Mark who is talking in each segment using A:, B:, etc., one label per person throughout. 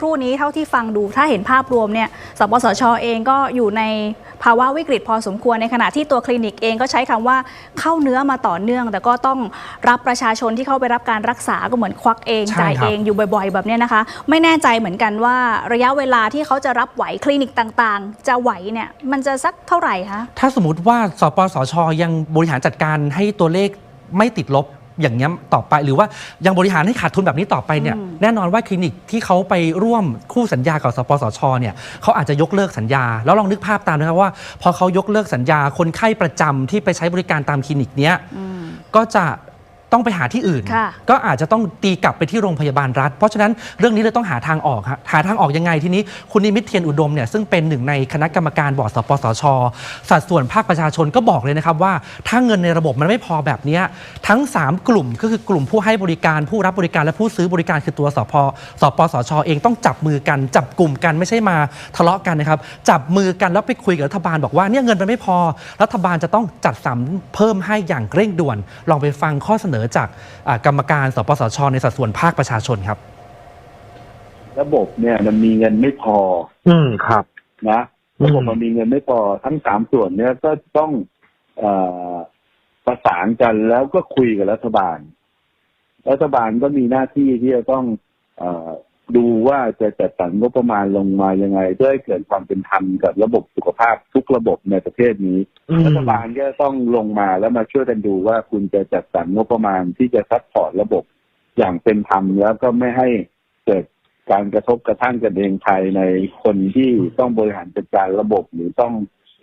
A: ครู่นี้เท่าที่ฟังดูถ้าเห็นภาพรวมเนี่ยสปสชเองก็อยู่ในภาวะวิกฤตพอสมควรในขณะที่ตัวคลินิกเองก็ใช้คำว่าเข้าเนื้อมาต่อเนื่อง แต่ก็ต้องรับประชาชนที่เข้าไปรับการรักษาก็เหมือนควักเองจ่ายเองอยู่บ่อย ๆ แบบนี้นะคะ ไม่แน่ใจเหมือนกันว่าระยะเวลาที่เขาจะรับไหวคลินิกต่างๆ จะไหวเนี่ยมันจะสักเท่าไหร่คะ
B: ถ้าสมมติว่าสปสชยังบริหารจัดการให้ตัวเลขไม่ติดลบ อย่างเงี้ยต่อไปหรือว่ายังบริหารให้ขาดทุนแบบนี้ต่อไปเนี่ย
A: อืม
B: แน่นอนว่าคลินิกที่เขาไปร่วมคู่สัญญากับสปสชเนี่ยเขาอาจจะยกเลิกสัญญา แล้วลองนึกภาพตามนะครับว่า พอเขายกเลิกสัญญาคนไข้ประจำที่ไปใช้บริการตามคลินิกเนี้ย
A: อืม
B: ก็จะ ต้องไปหาที่อื่น
A: ค่ะ
B: ก็อาจจะต้องตีกลับไปที่โรงพยาบาลรัฐ เพราะฉะนั้นเรื่องนี้เลยต้องหาทางออกฮะหาทางออกยังไงทีนี้คุณนิมิตเทียนอุดมเนี่ยซึ่งเป็นหนึ่งในคณะกรรมการบอร์ดสปสช สัดส่วนภาคประชาชนก็บอกเลยนะครับว่า ถ้าเงินในระบบมันไม่พอแบบเนี้ยทั้ง 3 กลุ่มก็คือกลุ่มผู้ให้บริการผู้รับบริการและผู้ซื้อบริการคือตัวสพสปสช เองต้องจับมือกัน จับกลุ่มกันไม่ใช่มาทะเลาะกันนะครับจับมือกันแล้วไปคุยกับรัฐบาลบอกว่าเนี่ยเงินมันไม่พอ รัฐบาลจะต้องจัดสรรเพิ่มให้อย่างเร่งด่วน ลองไปฟังข้อเสนอจากอ่ากรรมการสปสช ในสัดส่วนภาคประชาชนครับ
C: ระบบเนี่ยมันมีเงินไม่พอ
D: อืมครับ
C: นะระบบมันมีเงินไม่พอทั้งสามส่วนเนี่ยก็ต้องอประสานกันแล้วก็คุยกับรัฐบาล รัฐบาลก็มีหน้าที่ที่จะต้องเออ ดูว่าจะจัดสรรงบประมาณลงมายังไง เพื่อให้เกิดความเป็นธรรมกับระบบสุขภาพทุกระบบในประเทศนี้
D: อืม
C: รัฐบาลก็ต้องลงมาแล้วมาช่วยกันดูว่าคุณจะจัดสรรงบประมาณที่จะซัพพอร์ตระบบอย่างเป็นธรรมแล้วก็ไม่ให้เกิดการกระทบกระทั่งกันเองภายในคนที่ต้องบริหารจัดการระบบหรือต้อง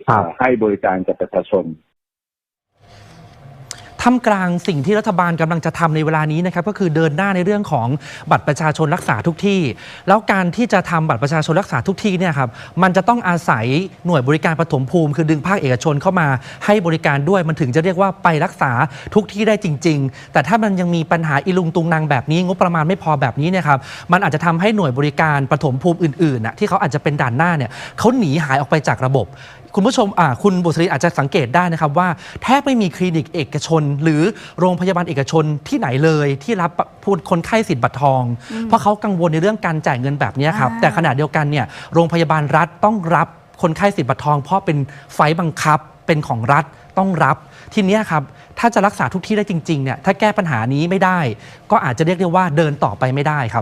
D: ครับ
C: เอ่อให้บริการกับประชาชน
B: ท่ามกลางสิ่งที่รัฐบาลกำลังจะทำในเวลานี้นะครับก็คือเดินหน้าในเรื่องของบัตรประชาชนรักษาทุกที่ แล้วการที่จะทำบัตรประชาชนรักษาทุกที่เนี่ยครับมันจะต้องอาศัยหน่วยบริการปฐมภูมิ คือดึงภาคเอกชนเข้ามาให้บริการด้วยมันถึงจะเรียกว่าไปรักษาทุกที่ได้จริง ๆ แต่ถ้ามันยังมีปัญหาอีลุงตุงนางแบบนี้ งบประมาณไม่พอแบบนี้เนี่ยครับมันอาจจะทำให้หน่วยบริการปฐมภูมิอื่นๆน่ะที่เขาอาจจะเป็นด่านหน้าเนี่ยเขาหนีหายออกไปจากระบบ คุณผู้ชมอ่าคุณบุษรีอาจจะสังเกตได้นะครับว่าแทบไม่มีคลินิกเอกชน หรือโรงพยาบาลเอกชนที่ไหนเลยที่รับพูดคนไข้สิทธิ์บัตรทอง เพราะเขากังวลในเรื่องการจ่ายเงินแบบเนี้ยครับ
A: อ่า
B: แต่ขณะเดียวกันเนี่ยโรงพยาบาลรัฐต้องรับคนไข้สิทธิ์บัตรทอง เพราะเป็นไฟล์บังคับเป็นของรัฐต้องรับทีเนี้ยครับถ้าจะรักษาทุกที่ได้จริงๆเนี่ยถ้าแก้ปัญหานี้ไม่ได้ ก็อาจจะเรียกได้ว่าเดินต่อไปไม่ได้ครับ